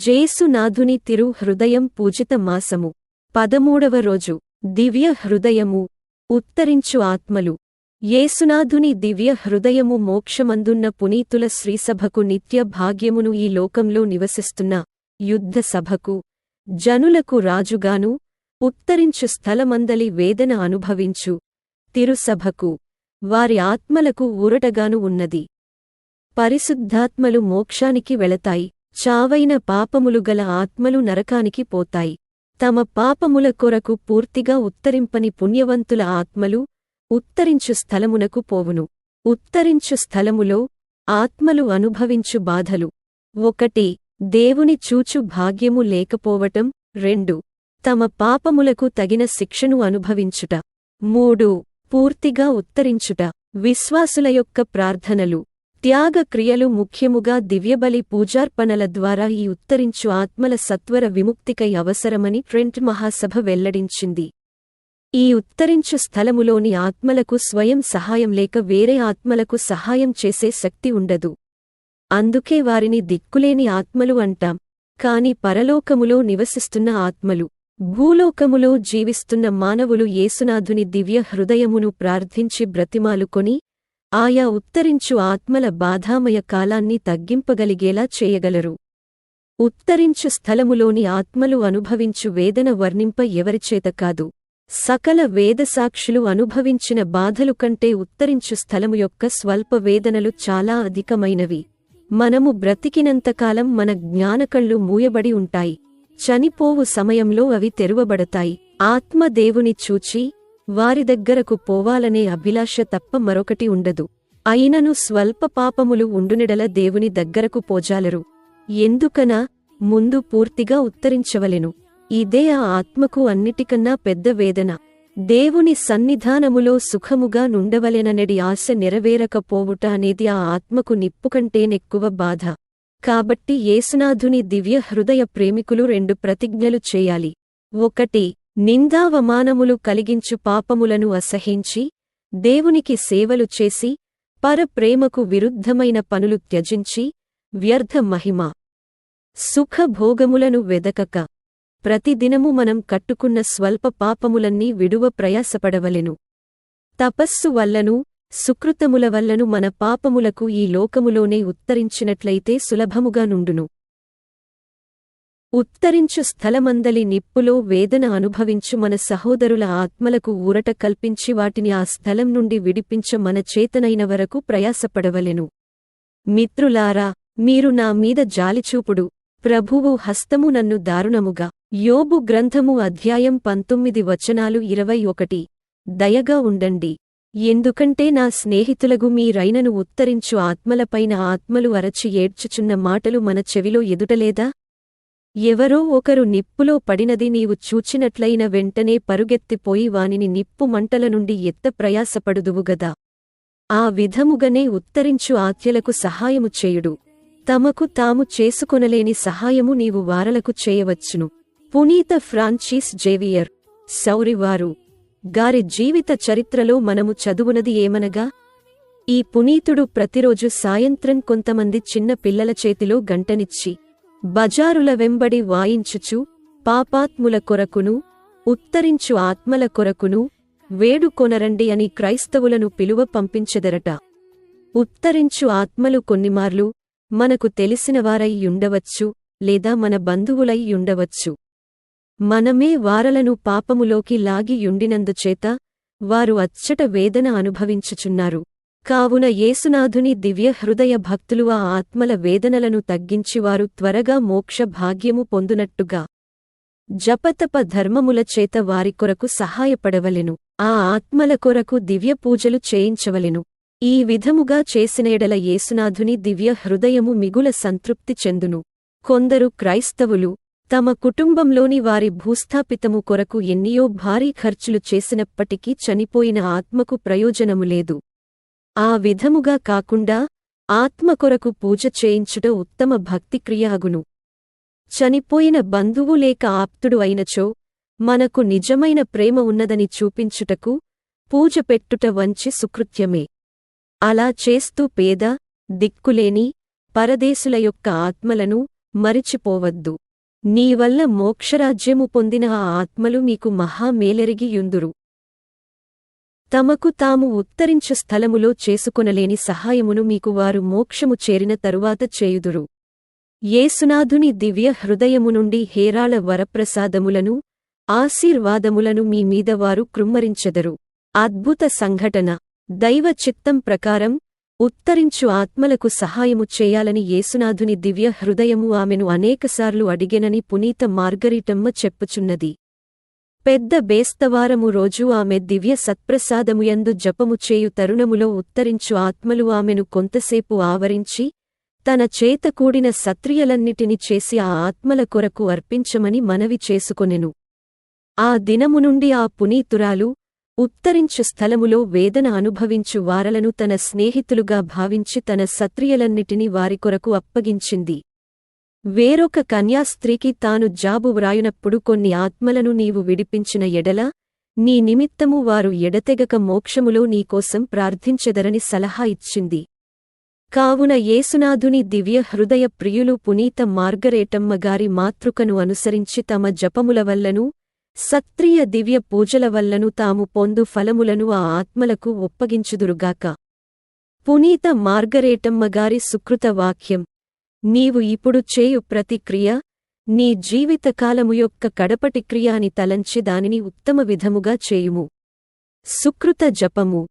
జేసునాథుని తిరు హృదయం పూజిత మాసము. పదమూడవ రోజు. దివ్య హృదయము. ఉత్తరించు ఆత్మలు. యేసునాథుని దివ్య హృదయము మోక్షమందున్న పునీతుల శ్రీసభకు నిత్య భాగ్యమును ఈ లోకంలో నివసిస్తున్న యుద్ధ సభకు జనులకు రాజుగాను ఉత్తరించు స్థలమందలి వేదన అనుభవించు తిరుసభకు వారి ఆత్మలకు ఊరటగాను ఉన్నది. పరిశుద్ధాత్మలు మోక్షానికి వెళతాయి. చావైన పాపములు గల ఆత్మలు నరకానికి పోతాయి. తమ పాపముల కొరకు పూర్తిగా ఉత్తరింపని పుణ్యవంతుల ఆత్మలు ఉత్తరించు స్థలమునకు పోవును. ఉత్తరించు స్థలములో ఆత్మలు అనుభవించు బాధలు. ఒకటి దేవుని చూచు భాగ్యము లేకపోవటం. రెండు తమ పాపములకు తగిన శిక్షను అనుభవించుట. మూడు పూర్తిగా ఉత్తరించుట. విశ్వాసుల యొక్క ప్రార్థనలు. త్యాగ క్రియలు ముఖ్యముగా దివ్యబలి పూజార్పణల ద్వారా ఈ ఉత్తరించు ఆత్మల సత్వర విముక్తికై అవసరమని ట్రెంట్ మహాసభ వెల్లడించింది. ఈ ఉత్తరించు స్థలములోని ఆత్మలకు స్వయం సహాయం లేక వేరే ఆత్మలకు సహాయం చేసే శక్తి ఉండదు. అందుకే వారిని దిక్కులేని ఆత్మలు అంటాం. కాని పరలోకములో నివసిస్తున్న ఆత్మలు భూలోకములో జీవిస్తున్న మానవులు యేసునాథుని దివ్య హృదయమును ప్రార్థించి బ్రతిమాలుకొని ఆయా ఉత్తరించు ఆత్మల బాధామయ కాలాన్ని తగ్గింపగలిగేలా చేయగలరు. ఉత్తరించు స్థలములోని ఆత్మలు అనుభవించు వేదన వర్ణింప ఎవరిచేత కాదు. సకల వేదసాక్షులు అనుభవించిన బాధలు కంటే ఉత్తరించు స్థలము యొక్క స్వల్ప వేదనలు చాలా అధికమైనవి. మనము బ్రతికినంతకాలం మన జ్ఞానకళ్ళు మూయబడి ఉంటాయి. చనిపోవు సమయంలో అవి తెరువబడతాయి. ఆత్మ దేవుని చూచి వారి దగ్గరకు పోవాలనే అభిలాష తప్ప మరొకటి ఉండదు. అయినను స్వల్ప పాపములు ఉండునిడల దేవుని దగ్గరకు పోజాలరు. ఎందుకనా? ముందు పూర్తిగా ఉత్తరించవలెను. ఇదే ఆ ఆత్మకు అన్నిటికన్నా పెద్ద వేదన. దేవుని సన్నిధానములో సుఖముగా నుండవలెననడి ఆశ నెరవేరకపోవుట అనేది ఆ ఆత్మకు నిప్పుకంటేనెక్కువ బాధ. కాబట్టి యేసునాథుని దివ్య హృదయ ప్రేమికులు రెండు ప్రతిజ్ఞలు చేయాలి. ఒకటి నిందావమానములు కలిగించు పాపములను అసహించి దేవునికి సేవలు చేసి పరప్రేమకు విరుద్ధమైన పనులు త్యజించి వ్యర్థ మహిమ సుఖభోగములను వెదకక ప్రతిదినము మనం కట్టుకున్న స్వల్ప పాపములన్నీ విడువ ప్రయాసపడవలెను. తపస్సు వల్లను సుకృతముల వల్లను మన పాపములకు ఈ లోకములోనే ఉత్తరించినట్లయితే సులభముగా నుండును. ఉత్తరించు స్థలమందలి నిప్పులో వేదన అనుభవించు మన సహోదరుల ఆత్మలకు ఊరట కల్పించి వాటిని ఆ స్థలం నుండి విడిపించ మన చేతనైన వరకు ప్రయాసపడవలెను. మిత్రులారా మీరు నా మీద జాలిచూపుడు. ప్రభువు హస్తము నన్ను దారుణముగా. యోబు గ్రంథము అధ్యాయం పంతొమ్మిది వచనాలు ఇరవై ఒకటి. దయగా ఉండండి. ఎందుకంటే నా స్నేహితులగు మీరైనను ఉత్తరించు ఆత్మలపైన ఆత్మలు అరచి ఏడ్చుచున్న మాటలు మన చెవిలో ఎదుటలేదా? ఎవరో ఒకరు నిప్పులో పడినది నీవు చూచినట్లయిన వెంటనే పరుగెత్తిపోయి వానిని నిప్పు మంటల నుండి ఎత్త ప్రయాసపడుదువుగదా ఆ విధముగనే ఉత్తరించు ఆత్యలకు సహాయము చేయుడు. తమకు తాము చేసుకొనలేని సహాయము నీవు వారలకు చేయవచ్చును. పునీత ఫ్రాంచీస్ జేవియర్ సౌరివారు గారి జీవిత చరిత్రలో మనము చదువునది ఏమనగా? ఈ పునీతుడు ప్రతిరోజు సాయంత్రం కొంతమంది చిన్న పిల్లల చేతిలో గంటనిచ్చి బజారుల వెంబడి వాయించుచు పాపాత్ముల కొరకును ఉత్తరించు ఆత్మల కొరకును వేడుకొనరండి అని క్రైస్తవులను పిలువ పంపించెదరట. ఉత్తరించు ఆత్మలు కొన్నిమార్లు మనకు తెలిసినవారైయుండవచ్చు లేదా మన బంధువులైయుండవచ్చు మనమే వారలను పాపములోకి లాగి యుండినందుచేత వారు అచ్చట వేదన అనుభవించుచున్నారు. కావున యేసునాథుని దివ్య హృదయ భక్తులు ఆ ఆత్మల వేదనలను తగ్గించివారు త్వరగా మోక్ష భాగ్యము పొందునట్టుగా. జపతప ధర్మముల చేత వారి కొరకు సహాయపడవలెను. ఆ ఆత్మల కొరకు దివ్య పూజలు చేయించవలెను. ఈ విధముగా చేసినయడల యేసునాథుని దివ్య హృదయము మిగుల సంతృప్తి చెందును. కొందరు క్రైస్తవులు తమ కుటుంబంలోని వారి భూస్థాపితము కొరకు ఎన్నియో భారీ ఖర్చులు చేసినప్పటికీ చనిపోయిన ఆత్మకు ప్రయోజనము లేదు. ఆ విధముగా కాకుండా ఆత్మకొరకు పూజ చేయించుట ఉత్తమ భక్తిక్రియాగును చనిపోయిన బంధువు లేక ఆప్తుడు అయినచో మనకు నిజమైన ప్రేమ ఉన్నదని చూపించుటకు పూజ పెట్టుట వంచి సుకృత్యమే. అలా చేస్తూ పేద దిక్కులేని పరదేశుల యొక్క ఆత్మలను మరిచిపోవద్దు. నీవల్ల మోక్షరాజ్యము పొందిన ఆ ఆత్మలు మీకు మహామేలెరిగియుందురు తమకు తాము ఉత్తరించు స్థలములో చేసుకొనలేని సహాయమును మీకు వారు మోక్షము చేరిన తరువాత చేయుదురు. యేసునాథుని దివ్య హృదయము నుండి హేరాళ వరప్రసాదములను ఆశీర్వాదములను మీ మీద వారు కృమ్మరించెదరు. అద్భుత సంఘటన. దైవ చిత్తం ప్రకారం ఉత్తరించు ఆత్మలకు సహాయము చేయాలని యేసునాథుని దివ్య హృదయము ఆమెను అనేకసార్లు అడిగెనని పునీత మార్గరిటమ్మ చెప్పుచున్నది. పెద్ద బేస్తవారము రోజు ఆమె దివ్య సత్ప్రసాదముయందు జపము చేయు తరుణములో ఉత్తరించు ఆత్మలు ఆమెను కొంతసేపు ఆవరించి తన చేతకూడిన సత్రియలన్నిటిని చేసి ఆ ఆత్మల కొరకు అర్పించమని మనవి చేసుకొనెను. ఆ దినము నుండి ఆ పునీతురాలు ఉత్తరించు స్థలములో వేదన అనుభవించు వారలను తన స్నేహితులుగా భావించి తన సత్రియలన్నిటినీ వారి కొరకు అప్పగించింది. వేరొక కన్యాస్త్రీకి తాను జాబు వ్రాయునప్పుడు కొన్ని ఆత్మలను నీవు విడిపించిన ఎడల నీ నిమిత్తము వారు ఎడతెగక మోక్షములో నీకోసం ప్రార్థించెదరని సలహా ఇచ్చింది. కావున యేసునాథుని దివ్య హృదయ ప్రియులు పునీత మార్గరేటమ్మ గారి మాతృకను అనుసరించి తమ జపముల వల్లను సత్రియ దివ్య పూజల వల్లను తాము పొందు ఫలములను ఆ ఆత్మలకు ఒప్పగించుదురుగాక. పునీత మార్గరేటమ్మ గారి సుకృత వాక్యం. నీవు ఇప్పుడు చేయు ప్రతిక్రియ నీ జీవితకాలము యొక్క కడపటి క్రియ అని తలంచి దానిని ఉత్తమ విధముగా చేయుము. సుకృత జపము.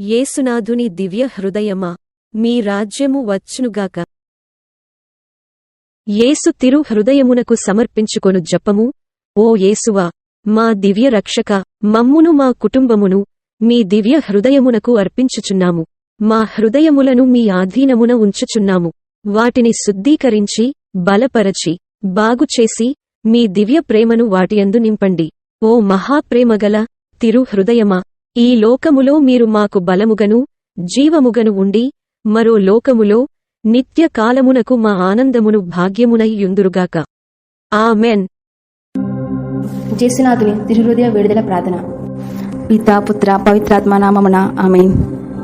యేసునాథుని దివ్య హృదయమా మీ రాజ్యము వచ్చునుగాక. యేసు తిరు హృదయమునకు సమర్పించుకొను జపము. ఓ యేసువా మా దివ్య రక్షక మమ్మును మా కుటుంబమును మీ దివ్య హృదయమునకు అర్పించుచున్నాము. మా హృదయములను మీ ఆధీనమున ఉంచుచున్నాము. వాటిని శుద్ధీకరించి బలపరచి బాగుచేసి మీ దివ్య ప్రేమను వాటియందు నింపండి. ఓ మహాప్రేమగల తిరు హృదయమా ఈ లోకములో మీరు మాకు బలముగను జీవముగను ఉండి మరో లోకములో నిత్య కాలమునకు మా ఆనందమును భాగ్యమునై యుందురుగాక. ఆమెన్. జేసునాథుని తిరుహృదయ విడుదల ప్రార్థన. పితా పుత్ర పవిత్రాత్మ నామమున ఆమెన్.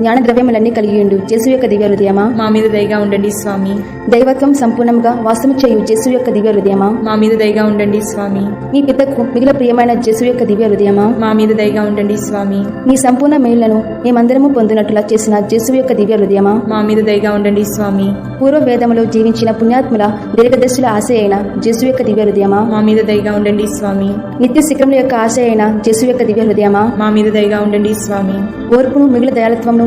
జ్ఞాన ద్రవ్యములన్నీ కలిగి ఉండు జస్సు యొక్క దివ్య హృదయమా? మా మీద దయగా ఉండండి స్వామి. దైవత్వం సంపూర్ణంగా వాసము చేయు జస్సు యొక్క దివ్య హృదయమా? మా మీద దయగా ఉండండి స్వామి. నీ పితకు మిగిలిన ప్రియమైన జస్సు యొక్క దివ్య హృదయమా? మా మీద దయగా ఉండండి స్వామి. నీ సంపూర్ణ మేలులను మేమందరము పొందినట్లుగా చేసిన జస్సు యొక్క దివ్య హృదయమా? మా మీద దయగా ఉండండి స్వామి. పూర్వ వేదములో జీవించిన పుణ్యాత్ముల దీర్ఘదర్శుల ఆశ అయిన జస్సు యొక్క దివ్య హృదయమా? మా మీద దయగా ఉండండి స్వామి. నిత్య శిఖరముల యొక్క ఆశ అయిన జస్సు యొక్క దివ్య హృదయమా? మా మీద దయగా ఉండండి స్వామి. ఓర్పును మిగిలిన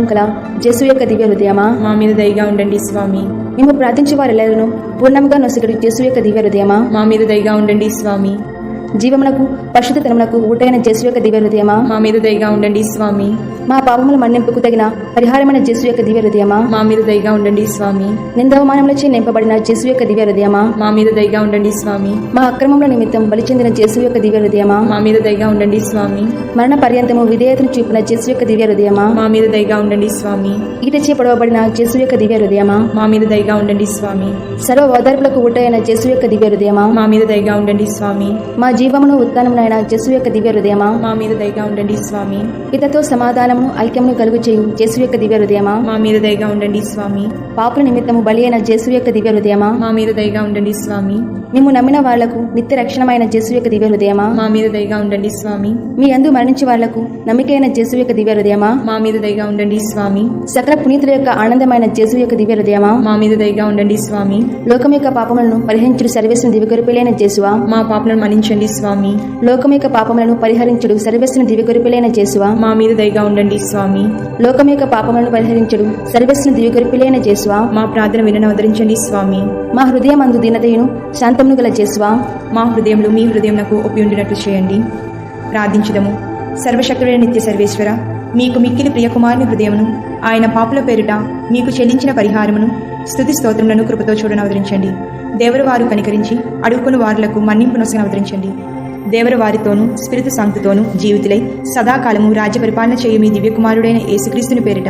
గల జస్సు యొక్క దివ్య హృదయమా? మా మీద దయగా ఉండండి స్వామి. మేము ప్రార్థించే వారెల్లరూ పూర్ణముగా నొసగడు జస్సు యొక్క దివ్య హృదయమా? మా మీద దయగా ఉండండి స్వామి. జీవమునకు పరిశుద్ధతనమునకు ఊటైన జస్సు యొక్క దివ్య హృదయమా? మా మీద దయగా ఉండండి స్వామి. మా పాపముల మన్నింపుకు తగిన పరిహారమైన జస్సు యొక్క దివ్య హృదయమా? మా మీద దయగా ఉండండి స్వామి. నిందవమానములచే నింపబడిన జస్సు యొక్క దివ్య హృదయమా? మా మీద దయగా ఉండండి స్వామి. మా అక్రమముల నిమిత్తం బలి చెందిన జస్సు యొక్క దివ్య హృదయమా? మా మీద దయగా ఉండండి స్వామి. మరణ పర్యంతము విధేయతను చూపిన జస్సు యొక్క దివ్య హృదయమా? మా మీద దయగా ఉండండి స్వామి. ఈటచే పొడవబడిన జస్సు యొక్క దివ్య హృదయమా? మా మీద దయగా ఉండండి స్వామి. సర్వ ఓదార్పులకు ఊటైన జస్సు యొక్క దివ్య హృదయమా? మా మీద దయగా ఉండండి స్వామి. మా జీవమును ఉత్థానమునైన జస్సు యొక్క దివ్య హృదయమా? మా మీద దయగా ఉండండి స్వామి. పితతో సమాధానమును ఐక్యమును కలుగు చేయు జస్సు యొక్క దివ్య హృదయమా? మా మీద దయగా ఉండండి స్వామి. పాపుల నిమిత్తము బలి అయిన జస్సు యొక్క దివ్య హృదయమా? మా మీద దయగా ఉండండి స్వామి. మేము నమ్మిన వాళ్ళకు నిత్య రక్షణమైన జస్సు యొక్క దివ్య హృదయమా? మా మీద దయగా ఉండండి స్వామి. మీ అందు మరణించే వాళ్ళకు నమ్మికైన జస్సు యొక్క దివ్య హృదయమా? మా మీద దయగా ఉండండి స్వామి. సకల పునీతుల యొక్క ఆనందమైన జస్సు యొక్క దివ్య హృదయమా? మా మీద దయగా ఉండండి స్వామి. లోకం యొక్క పాపములను పరిహరించుడు సర్వేశ్వరుని దివ్యగొరిపిలైన జేసువా మా పాపలను మన్నించండి స్వామి. లోకం యొక్క పాపములను పరిహరించుడు. సర్వేశ్వరుని దివ్యగొరిపిలైన జేసువా మా మీద దయగా ఉండండి స్వామి. లోకం యొక్క పాపములను పరిహరించుడు. సర్వేశ్వరుని దివ్యగొరిపిలైన జేసువా మా ప్రార్థన వినను అవతరించండి స్వామి. మా హృదయం అందు దీనతయును శాంతమును గల జేసువా మా హృదయంలో మీ హృదయం నాకు ఒప్పి ఉండినట్లు చేయండి. ప్రార్థించుదము. సర్వశక్తుడైన నిత్య సర్వేశ్వర మీకు మిక్కిలి ప్రియకుమారుని హృదయమును ఆయన పాపుల పేరిట మీకు చెల్లించిన పరిహారమును స్థుతి స్తోత్రములను కృపతో చూడను అవతరించండి. దేవరు వారు కనికరించి అడుగుకుని వారులకు మన్నింపు అవతరించండి. దేవరు వారితోనూ స్పిరితు సాంక్తితోనూ జీవితులై సదాకాలము రాజ్య పరిపాలన చేయు మీ దివ్యకుమారుడైన యేసుక్రీస్తుని పేరిట